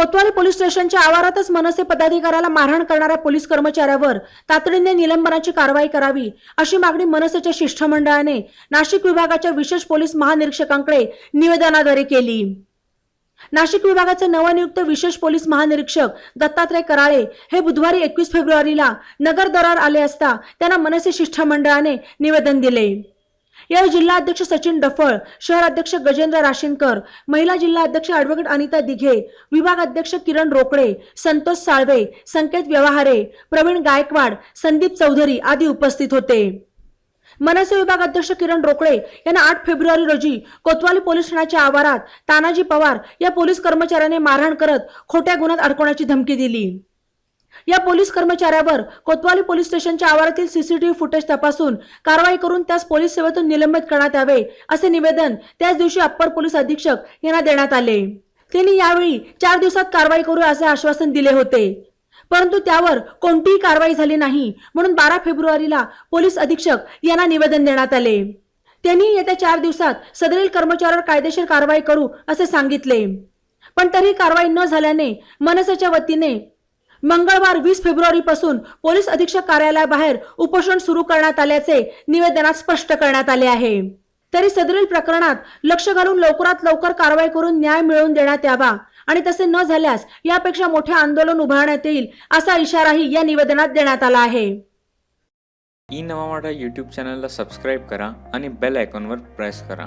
कोतवाली police स्टेशनच्या आवारातच मनसे पदाधिकाऱ्याला मारहाण करणाऱ्या पोलीस कर्मचाऱ्यावर तातडीने निलंबनाची कारवाई करावी अशी मागणी मनसेच्या शिष्टमंडळाने नाशिक विभागाच्या विशेष पोलीस महानिरीक्षकांकडे निवेदनाद्वारे केली. नाशिक विभागाचे नवनियुक्त विशेष पोलीस महानिरीक्षक दत्तात्रय कराळे हे बुधवारी एकवीस फेब्रुवारीला नगर दरार आले असता त्यांना मनसे शिष्टमंडळाने निवेदन दिले. यावेळी जिल्हा अध्यक्ष सचिन डफळ शहर अध्यक्ष गजेंद्र राशीनकर महिला जिल्हा अध्यक्ष ॲडव्होकेट अनिता दिघे विभाग अध्यक्ष किरण रोकडे संतोष साळवे संकेत व्यवहारे प्रवीण गायकवाड संदीप चौधरी आदी उपस्थित होते. मनसे विभाग अध्यक्ष किरण रोकडे यांना आठ फेब्रुवारी रोजी कोतवाली पोलीस ठाण्याच्या आवारात तानाजी पवार या पोलीस कर्मचाऱ्याने मारहाण करत खोट्या गुन्ह्यात अडकवण्याची धमकी दिली. या पोलीस कर्मचाऱ्यावर कोतवाली पोलीस स्टेशनच्या आवारातील सीसीटीव्ही फुटेज तपासून कारवाई करून त्यास पोलीस सेवेतून निलंबित करण्यात यावे असे निवेदन त्याच दिवशी अप्पर पोलीस अधीक्षक यांना देण्यात आले. त्यांनी यावेळी चार दिवसात कारवाई करू असे आश्वासन दिले होते. परंतु त्यावर कोणतीही कारवाई झाली नाही म्हणून बारा फेब्रुवारीला पोलीस अधीक्षक यांना निवेदन देण्यात आले. त्यांनी येत्या चार दिवसात सदरील कर्मचाऱ्यावर कायदेशीर कारवाई करू असे सांगितले. पण तरी कारवाई न झाल्याने मनसेच्या वतीने मंगळवार वीस फेब्रुवारी पासून पोलीस अधीक्षक कार्यालयाबाहेर उपोषण सुरू करण्यात आल्याचे निवेदनात स्पष्ट करण्यात आले आहे. तरी सदरील प्रकरणात लक्ष घालून लवकरात लवकर कारवाई करून न्याय मिळवून देण्यात यावा आणि तसे न झाल्यास यापेक्षा मोठे आंदोलन उभारण्यात येईल असा इशाराही या निवेदनात देण्यात आला आहे. ई नवा यूट्यूब चॅनलला सबस्क्राईब करा आणि बेल आयकॉनवर प्रेस करा.